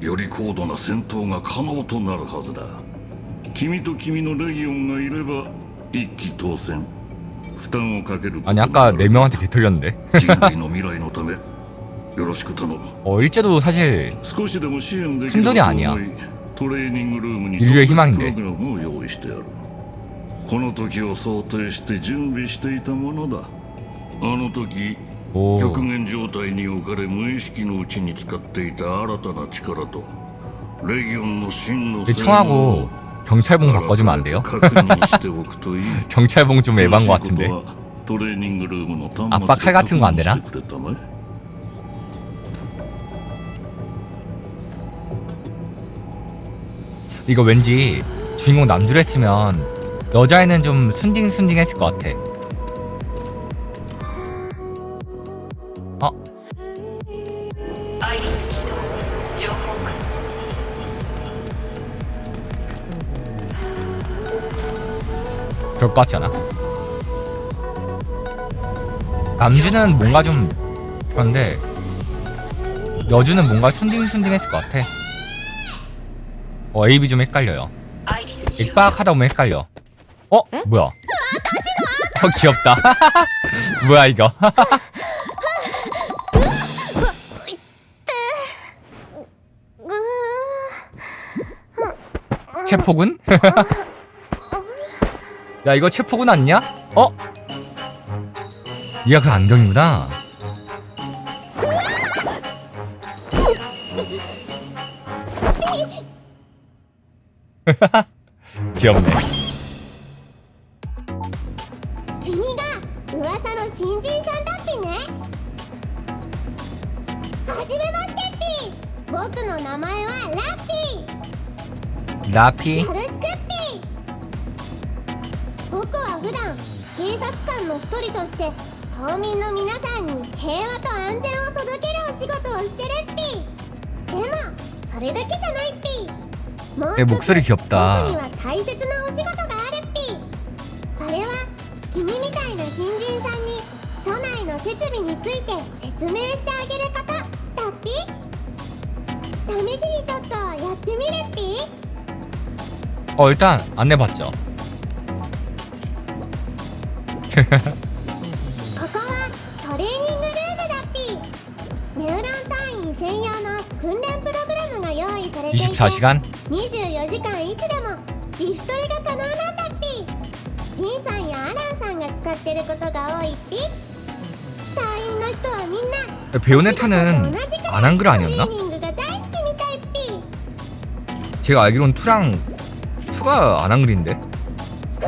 より高度な戦闘が可能となるはずだ君と君のレギオンがいれば一気当選負担をかけること 아니 아까 네 명한테 개털렸는데 人類の未来のためよろしく頼む 어 일제도 사실 少しでも支援できる 푼돈이 と 아니야 思いトレーニングルームに 인류의 特別 희망인데 プログラムを用意してあるこの時を想定して準備していたものだあの時 오 極限状態に置かれ無意識のうちに使っていた新たな力とレギオンの真の 이 총하고 경찰봉 바꿔주면 안 돼요? 確認しておくといい 경찰봉 좀 에반 것 よろしい 같은데 ことはトレーニングルームの端末 아빠 칼 같은 거안 되나? 確認してくれたまえ 이거 왠지 주인공 남주를 했으면 여자애는 좀 순딩순딩했을 것 같아 어? 그럴 것 같지 않아? 남주는 뭔가 좀 그런데 여주는 뭔가 순딩순딩했을 것 같아. 어 AB 좀 헷갈려요. 액박하다 보면 헷갈려. 어? 뭐야? 아, 어 귀엽다. 뭐야 이거? 체포군? 야 이거 체포군 아니냐? 어? 얘가 그 안경이구나 귀엽네 君が噂の新人さんだっぴねはじめましてっぴ僕の名前はラッピ ラピ？カスクッピー僕は普段警察官の一人として島民の皆さんに平和と安全を届けるお仕事をしてるっぴ。でもそれだけじゃないっぴ。もう一つ僕には大切なお仕事があるっぴ。それは君みたいな新人さんに署内の設備について説明してあげることだっぴ。試しにちょっとやってみるっぴ。 어 일단 안내받죠 이십사 시간 24時間いつでも自主トレが可能なんだっぴじいさんやアランさんが使ってることが多いっぴ隊員の人はみんな 베요네타는 안 한글 아니었나? 제가 알기론 투랑 투가 안 한글인데?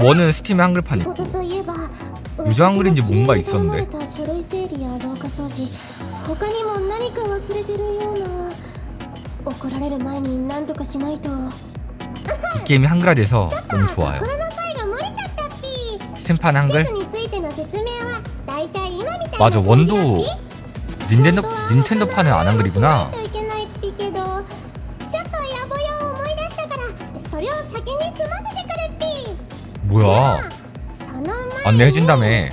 원은 스팀에 한글판 있고 유저 한글인지 뭔가 있었는데? 이 게임이 한글화돼서 너무 좋아요. 스팀판 한글? 맞아 원도 닌텐도, 닌텐도판은 안 한글이구나. 뭐야? 안내해준다며.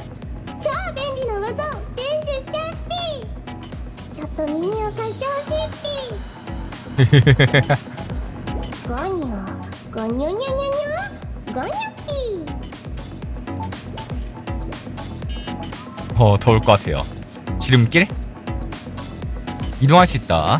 어, 더울 것 같아요. 지름길? 이동할 수 있다.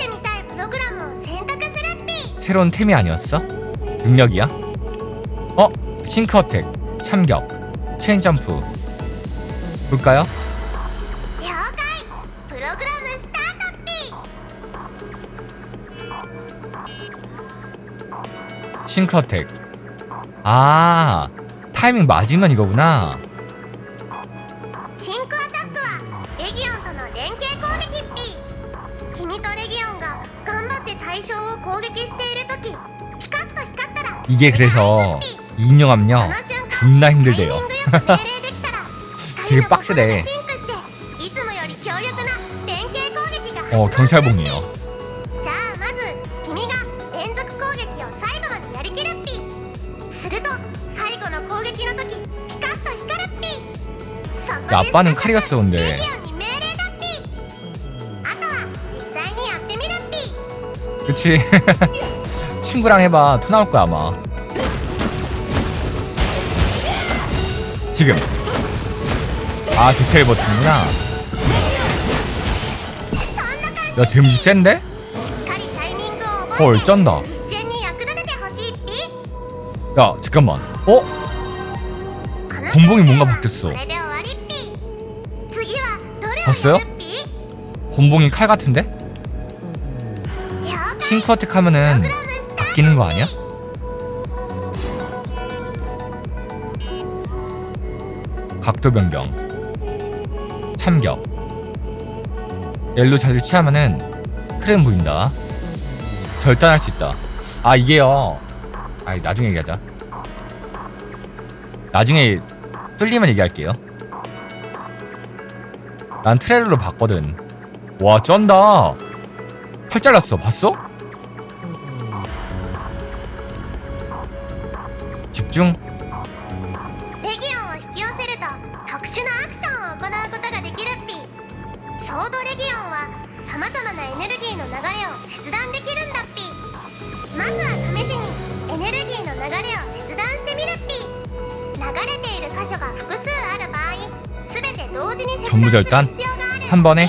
새로운 템이 아니었어? 능력이야? 어? 싱크 어택, 참격, 체인 점프. 볼까요? 싱크 어택. 아, 타이밍 맞으면 이거구나. 이게 그래서 인형암요 존나 힘들대요. 되게 빡세래. 어 경찰봉이에요. 야, 아빠는 카리가스인데. 그치? 친구랑 해봐 토 나올 거야 아마 지금 아 디테일 버튼이구나 야 데미지 센데? 헐 쩐다 야 잠깐만 어? 곰봉이 뭔가 바뀌었어 봤어요? 곰봉이 칼 같은데? 싱크 어택 하면은 바뀌는 거 아니야? 각도 변경 참격. 옐로 자주 취하면은 흐름 보인다. 절단할 수 있다. 아 이게요. 아 나중에 얘기하자. 나중에 뚫리면 얘기할게요. 난 트레일러로 봤거든. 와 쩐다. 팔 잘랐어. 봤어? 중 レギオンを引き寄せると特殊なアクションを行うことができるっぴソードレギオンはさまざまなエネルギーの流れを切断できるんだっぴまずは試しにエネルギーの流れを切断してみるっぴ流れている箇所が複数ある場合全て同時に切 전부 断する 절단 必要がある 한 번에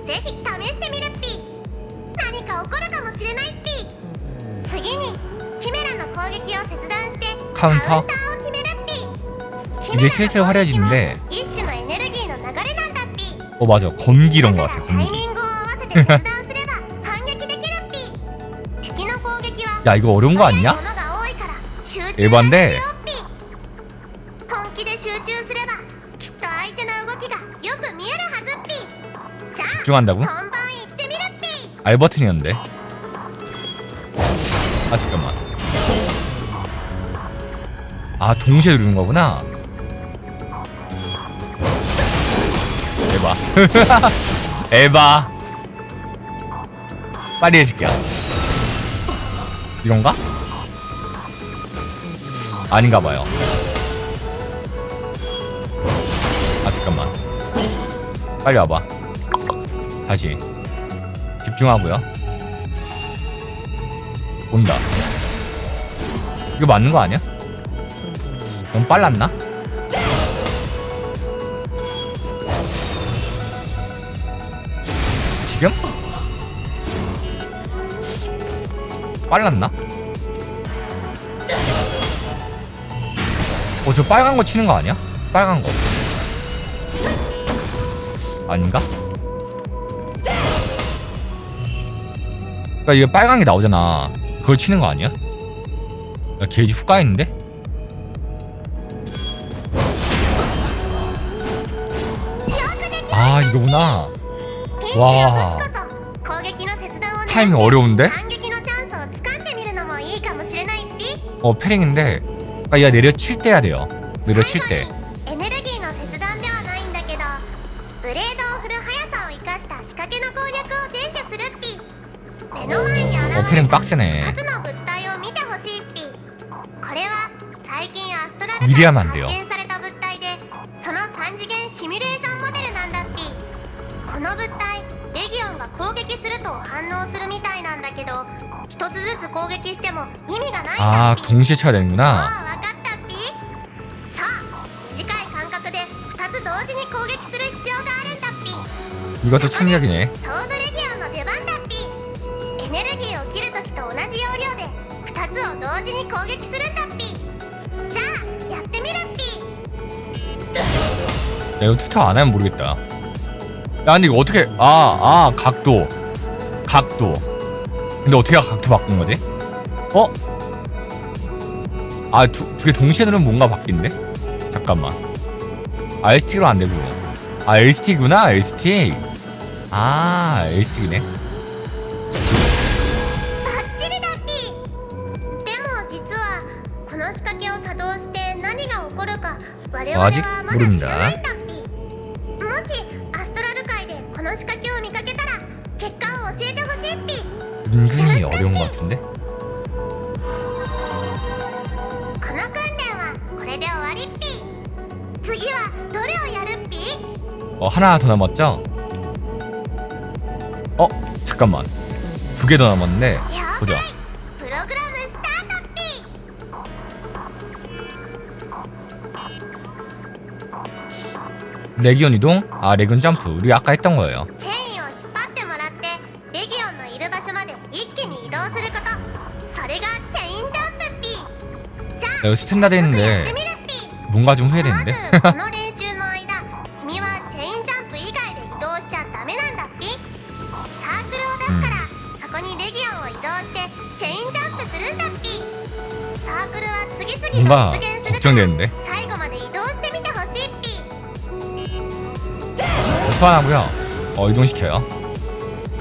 카운터. 이제 슬슬 화려해지는데 어 맞아. 건기 이런 거 같아 건기. 야 이거 어려운 거 아니야? 에반데. 집중한다고? 알버튼이었는데. 아 잠깐 아 동시에 누르는 거구나. 에바. 에바. 빨리 해줄게요. 이런가? 아닌가 봐요. 아 잠깐만. 빨리 와봐. 다시. 집중하고요. 온다. 이거 맞는 거 아니야? 너무 빨랐나? 지금? 빨랐나? 어, 저 빨간 거 치는 거 아니야? 빨간 거. 아닌가? 그니까 이게 빨간 게 나오잖아. 그걸 치는 거 아니야? 야, 게이지 훅 까있는데? 아 이거구나. 와. 타이밍 어려운데? 어 패링인데 아, 얘가 내려칠 때야 돼요. 내려칠 때. 어, 패링 빡세네. 미리 하면 안 돼요. ギオンが攻撃すると反応するみたいなんだけど一つずつ攻撃しても意味がないん 아 だっぴ 동시에 쳐야 あ 되는구나 あ分かったっぴさあ短い間隔で2つ同時に攻撃する必要があるんだっぴ 이것도 참력이네 ソードレギオンの出番だっぴエネルギーを切るときと同じ要領で2つを同時に攻撃するんだっぴじゃあやってみるっぴ 야 이거 투타 안 하면 모르겠다 아니 이거 어떻게 아아 아, 각도. 각도. 근데 어떻게 각도 바꾼 거지? 어? 아두 두 개 동시에 누르면 뭔가 바뀐데? 잠깐만. 아 L스틱으로 안 되고 아 L스틱이구나 L스틱. 아 L스틱이네. 아직 모릅니다. 은근히 어려운 것 같은데? 어 하나 더 남았죠? 어 잠깐만. 두 개 더 남았네. 보자. 레기온 이동? 아 레기온 점프. 우리 아까 했던 거예요. 여기 스탠다드 했는데 뭔가 좀 후회되는데? 음. 뭔가 걱정되는데? 소환하고요. 어 이동시켜요.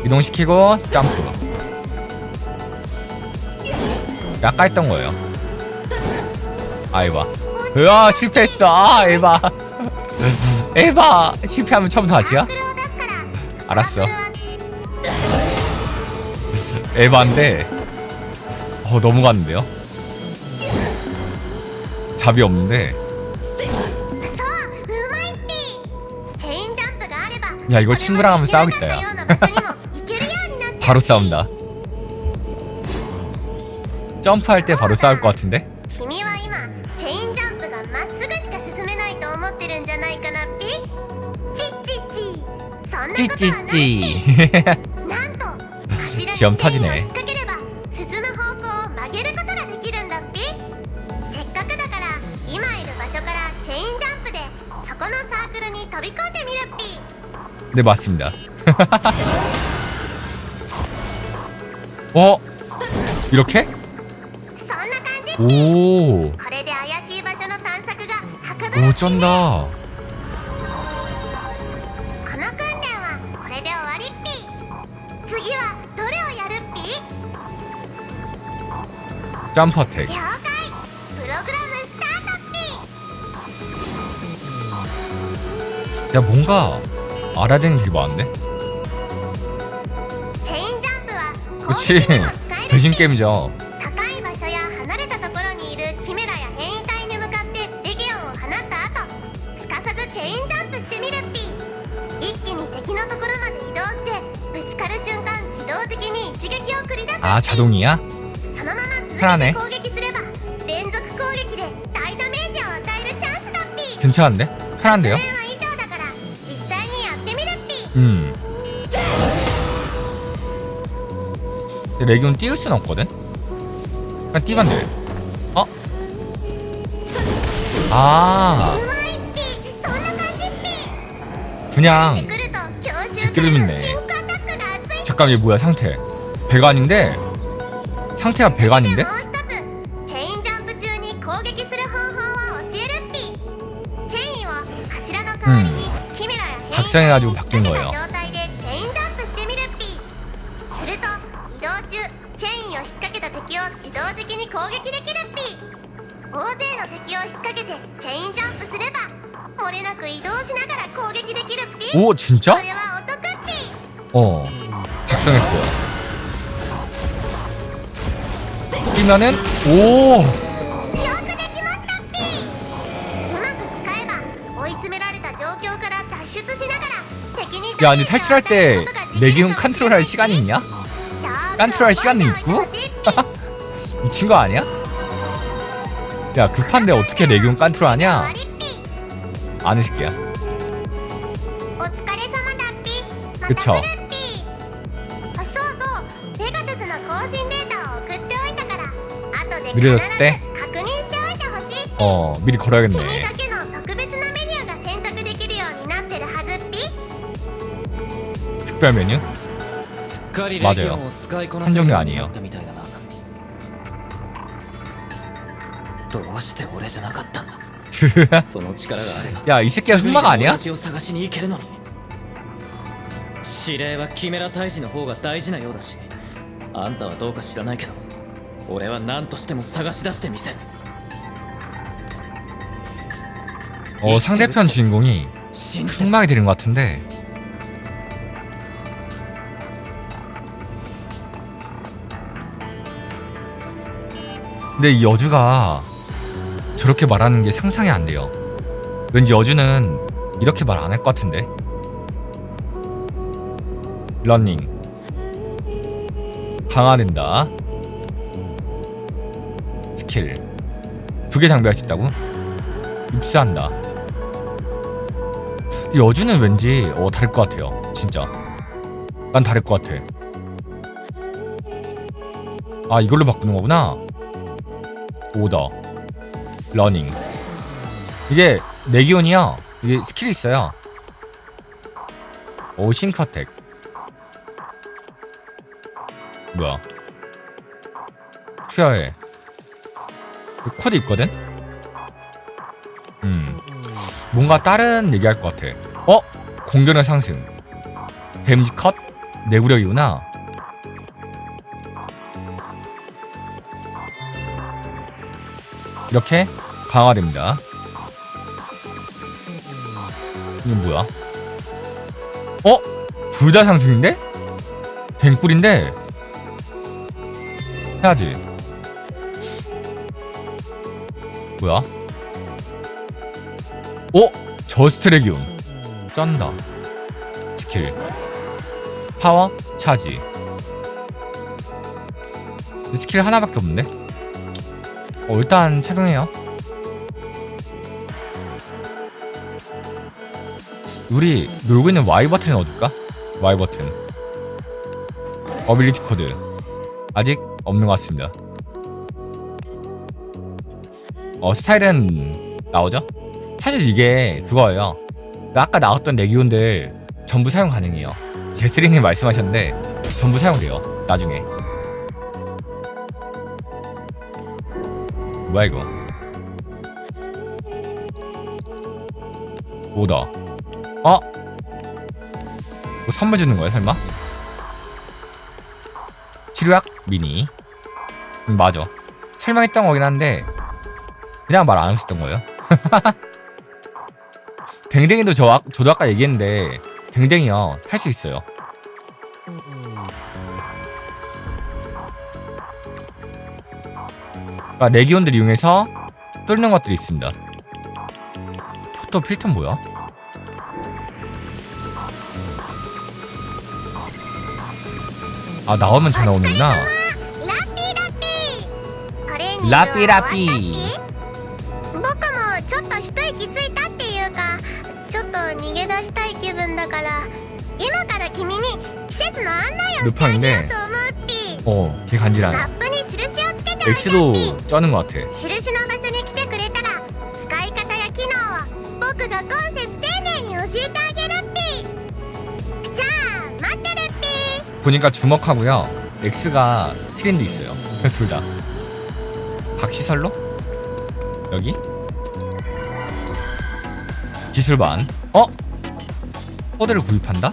이동시키고 점프 아까 했던 거예요. 아 에바 으아 실패했어. 아 에바 에바 실패하면 처음부터 다시야? 알았어. 에바인데 어 너무 갔는데요? 잡이 없는데. 야 이거 친구랑 하면 싸우겠다 야. 바로 싸운다. 점프할 때 바로 싸울 것 같은데? インジャンプでそこのサークルに飛び込んでみるっぴ 네 맞습니다 어? 이렇게? そんな感じ 오, これで怪しい場所の探索がはかどる 오 쩐다 점프 어택 야 뭔가 알아되는 게 많은데? 그치 배신 게임이죠 아 자동이야? 편하네. 괜찮은데? 편한데요? 음. 레기온 띄울 순 없거든? 그냥 띄면 돼. 어? 아. 그냥 제끼름인네 잠깐 이게 뭐야 상태. 배관인데 상태가 배관인데? 음. 각성해가지고 바뀐 거예요. 오 진짜? 음. 어 작성했어요 뛰면은 오. 야, 아니 탈출할 때 내기운 컨트롤할 시간이 있냐? 컨트롤할 시간도 있고? 미친 거 아니야? 야 급한데 어떻게 레기온 컨트롤 하냐? 아는 새끼야. 그쵸? きるようになってるはずっぴ 특별 메뉴? すっかり 맞아요 レギオンを使いこな 한 せ 종류 るよう 아니에요 になったみたいだなどうして俺じゃなかったんだその力があれば 야 이 새끼가 흑마가 아니야? 同じを探しに行けるのに指令はキメラ退治の方が大事なようだしあんたはどうか知らないけど 俺は何としても探し出してみせる 어 상대편 주인공이 信じて 흑막이 되는 것 같은데 근데 이 여주가 저렇게 말하는 게 상상이 안 돼요 왠지 여주는 이렇게 말 안 할 것 같은데 러닝 강화된다 스킬. 두 개 장비할 수 있다고? 입사한다. 여주는 왠지 어 다를 것 같아요. 진짜. 난 다를 것 같아. 아 이걸로 바꾸는 거구나. 오더. 러닝. 이게 레기온이야. 이게 스킬이 있어요. 오 싱커텍. 뭐야? 투여해 여기 코드 있거든 음 뭔가 다른 얘기할 것 같아. 어? 공격력 상승. 데미지 컷? 내구력이구나. 이렇게 강화됩니다. 이건 뭐야? 어? 둘 다 상승인데? 댕꿀인데? 해야지. 뭐야? 어? 저스트 레기온 쩐다 스킬 파워 차지 스킬 하나밖에 없는데? 어 일단 착용해요 우리 놀고 있는 Y 버튼 넣어줄까? Y 버튼 어빌리티 코드 아직 없는 것 같습니다 어 스타일은 나오죠? 사실 이게 그거예요. 아까 나왔던 레기온들 전부 사용 가능해요. 제스링님 말씀하셨는데 전부 사용돼요. 나중에. 뭐야 이거? 뭐다? 어? 뭐 선물 주는 거야 설마? 치료약 미니. 음, 맞아. 설명했던 거긴 한데 그냥 말 안 했었던 거예요. 댕댕이도 저, 아- 저도 아까 얘기했는데 댕댕이요 탈 수 있어요 그러니까 레기온들 이용해서 뚫는 것들이 있습니다 포토 필턴 뭐야? 아 나오면 전화 오는구나 ラッピーラッピートレーニングラッピーラッピ終わー 루팡인데 어, 걔 간지나. 엑시도 쩌는 것 같아. 보니까 주먹하고요. 엑스가 트렌드 있어요. 둘 다. 박시설로? 여기? 기술반. 어? 포대를 구입한다?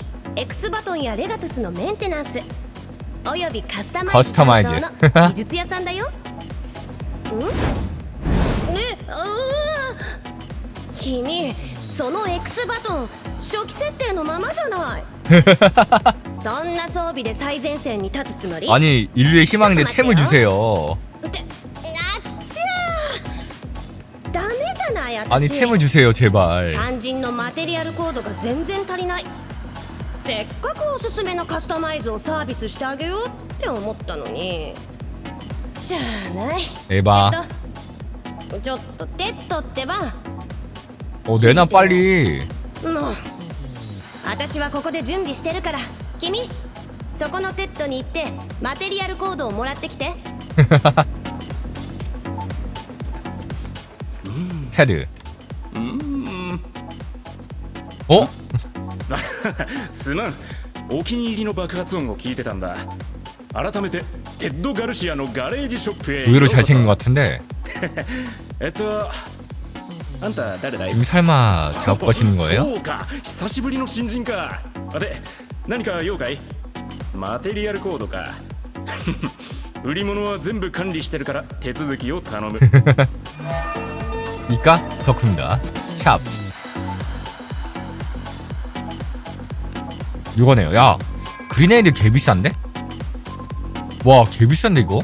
エクスバトンやレガトゥスのメンテナンスおよびカスタマイズカスタマイズ担当の技術屋さんだよんねうわ君そのエクスバトン初期設定のままじゃないそんな装備で最前線に立つつもり 아니 인류의 희망인데 템을 주세요 ってあっちゃダメじゃない私 아니 템을 주세요 제발 肝心のマテリアルコードが全然足りない せっかくおすすめのカスタマイズをサービスしてあげようって思ったのにしゃあないえ 에바 っとちょっとテッドってば 어 내놔 빨리 もう私はここで準備してるから君そこのテッドに行ってマテリアルコードをもらってきて 테드 어? すまんお気に入りの爆発音を聞いてたんだ改めてテッド・ガルシアのガレージショップへ 의외로 ようこそ 잘생긴 것 같은데 えっとあんた誰だい 지금 설마 작업 거시는 거예요? そうか久しぶりの新人かあで何か用かいマテリアルコードか売り物は全部管理してるから手続きを頼む 이까 덕후입니다 샵 이거네요 야 그린에이드 개 비싼데? 와 개 비싼데 이거?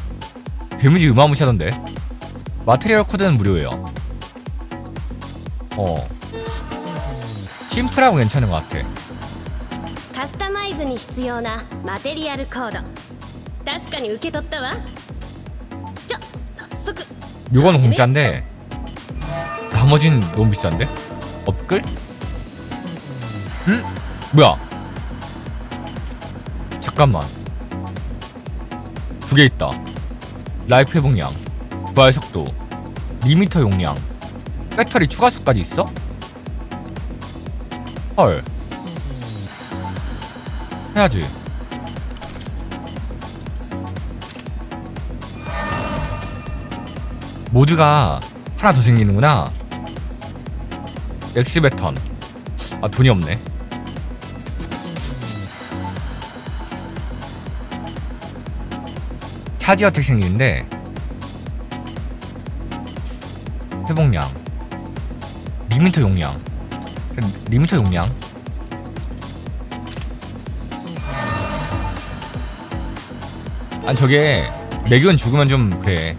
데미지 어마무시하던데 마테리얼 코드는 무료예요 어 심플하고 괜찮은 것 같아 カスタマイズに必要なマテリアルコード確かに受け取ったわじゃ早速 요거는 공짜인데 나머진 너무 비싼데? 업글? 응? 뭐야? 잠깐만. 두 개 있다. 라이프 회복량 부활 속도 리미터 용량 배터리 추가 수까지 있어? 헐. 해야지. 모드가 하나 더 생기는구나. 엑스베턴 아 돈이 없네 사지 어택 생기는데 회복량 리미터 용량. 리미터 용량. 아 저게 매견 죽으면 좀 그래.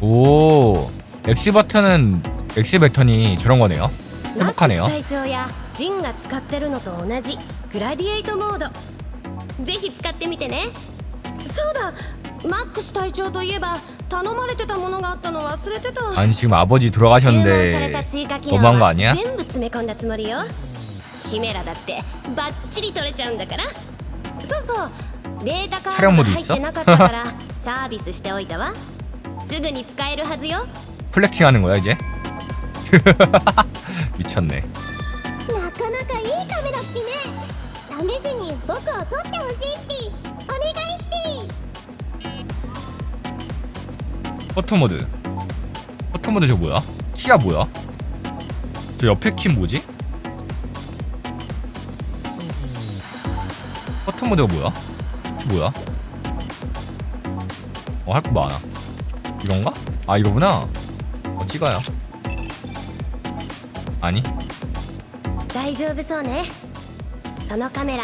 오 엑시 버튼은 엑시 배턴이 저런 거네요. 행복하네요. ジンが使ってるのと同じグラディエイトモードぜひ使ってみてねそうだマックス隊長といえば頼まれてたものがあったの忘れてた 아니 지금 아버지 注文され 돌아가셨는데 た追加機能 너무한 거 は 아니야? 全部詰め込んだつもりよヒメラだってバッチリ取れちゃうんだからそうそうデータカードが入ってなかったからサービスしておいたわすぐに使えるはずよ 플렉팅 하는 거야 이제? 미쳤네 ね試しに僕を撮ってほしいっぴお願いっぴ 포토 모드 포토 모드 저 뭐야? 키가 뭐야? 저 옆에 키 뭐지? 포토 모드가 뭐야? 저 뭐야? 어 할 거 많아 이건가? 아 이거구나 어 찍어요 아니 大丈夫そうねそのカメラ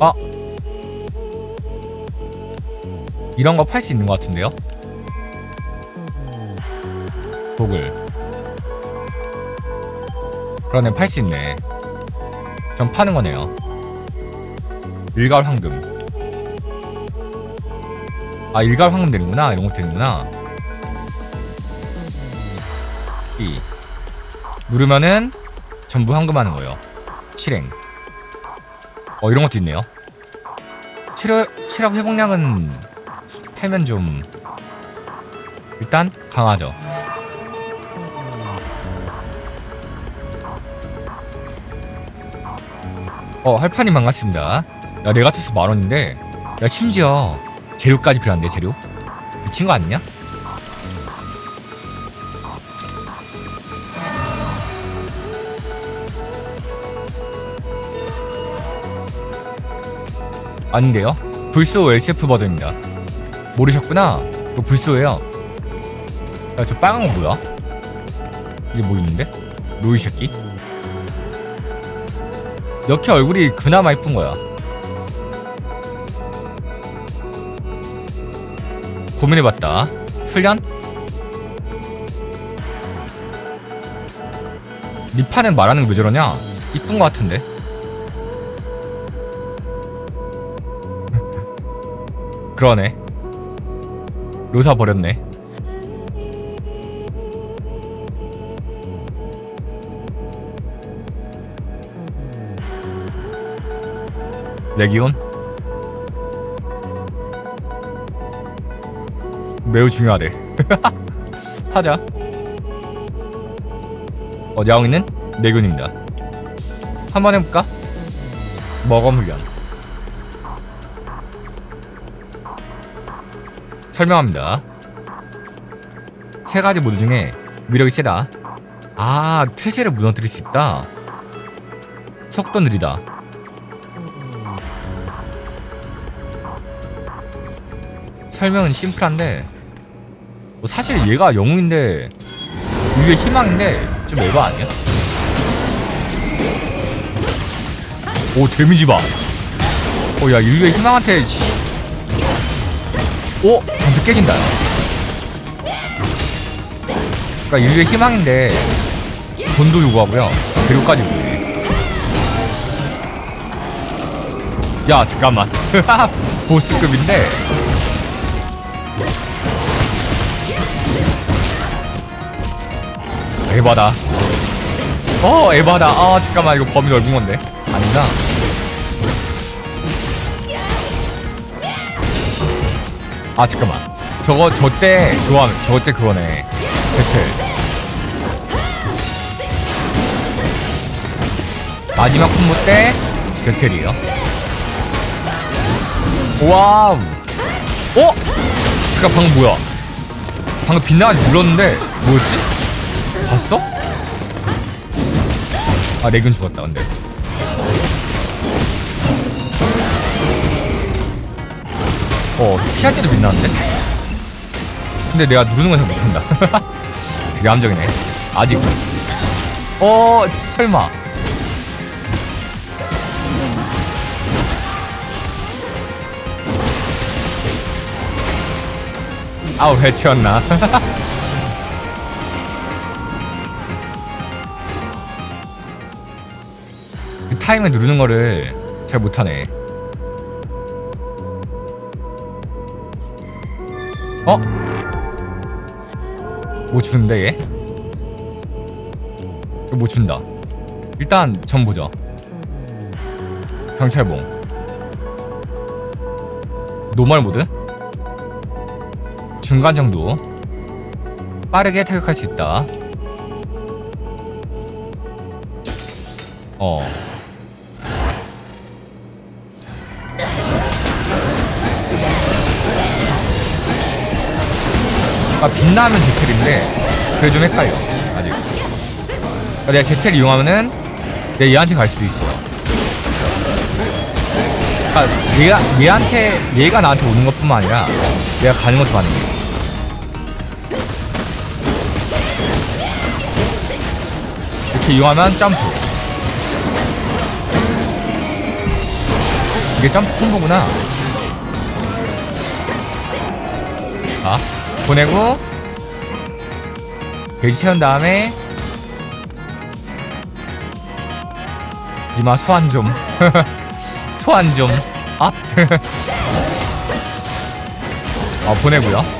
아. 이런 거 팔 수 있는 것 같은데요? 도글 그러네 팔 수 있네. 전 파는 거네요. 일갈 황금. 아 일갈 황금 되는구나. 이런 거 되는구나. 찾기 누르면은 전부 황금 하는 거예요. 실행 어 이런 것도 있네요. 체력, 체력 회복량은 하면 좀 일단 강하죠. 어 할파님 반갑습니다. 야 레가투스 만 원인데 야 심지어 재료까지 필요한데 재료? 미친 거 아니냐? 아닌데요? 불소 SF 버전입니다. 모르셨구나? 이거 불소예요. 야, 저 빨간 거 뭐야? 이게 뭐 있는데? 로이 새끼? 이렇게 얼굴이 그나마 이쁜 거야. 고민해봤다. 훈련? 리파는 말하는 거왜 저러냐? 이쁜 거 같은데. 그러네. 로사 버렸네. 레기온? 매우 중요하대. 하자. 어, 야옹이는 레기온입니다. 한번 해볼까? 먹어 훈련. 설명합니다. 세 가지 모드 중에 위력이 세다. 아, 퇴세를 무너뜨릴 수 있다. 속도 느리다. 설명은 심플한데 뭐 사실 얘가 영웅인데 인류의 희망인데 좀 에바 아니야? 오 데미지 봐. 어야 인류의 희망한테 씨. 오 깨진다. 그러니까 인류의 희망인데 돈도 요구하고요. 재료까지 요구해. 야 잠깐만. 보스급인데. 에바다. 어 에바다. 아 잠깐만. 이거 범위 넓은 건데. 아닌가 아 잠깐만 저거 저 때 그거 저거 때 그거네 배틀 마지막 콤보 때 배틀이에요 와우 어? 잠깐 방금 뭐야 방금 빗나가지 눌렀는데 뭐였지? 봤어? 아 렉은 죽었다 근데 어 피할 때도 빛나는데? 근데 내가 누르는 건 잘 못한다. 되게 함정이네. 아직. 어 설마. 아우 해치웠나. 그 타임을 누르는 거를 잘 못하네. 어? 뭐 주는데 얘? 이거 뭐 준다. 일단 전 보자. 경찰봉. 노멀 모드? 중간 정도. 빠르게 타격할 수 있다. 어. 아, 빛나면 제틀인데 그게 좀 헷갈려 아직. 그러니까 내가 제틀 이용하면은 내가 얘한테 갈 수도 있어. 그러니까 얘가, 얘한테 얘가 나한테 오는 것뿐만 아니라 내가 가는 것도 가능해. 이렇게 이용하면 점프. 이게 점프 콤보구나 보내고 베이지 채운 다음에 이마 소환 좀. 소환 좀. 아. 아 보내고요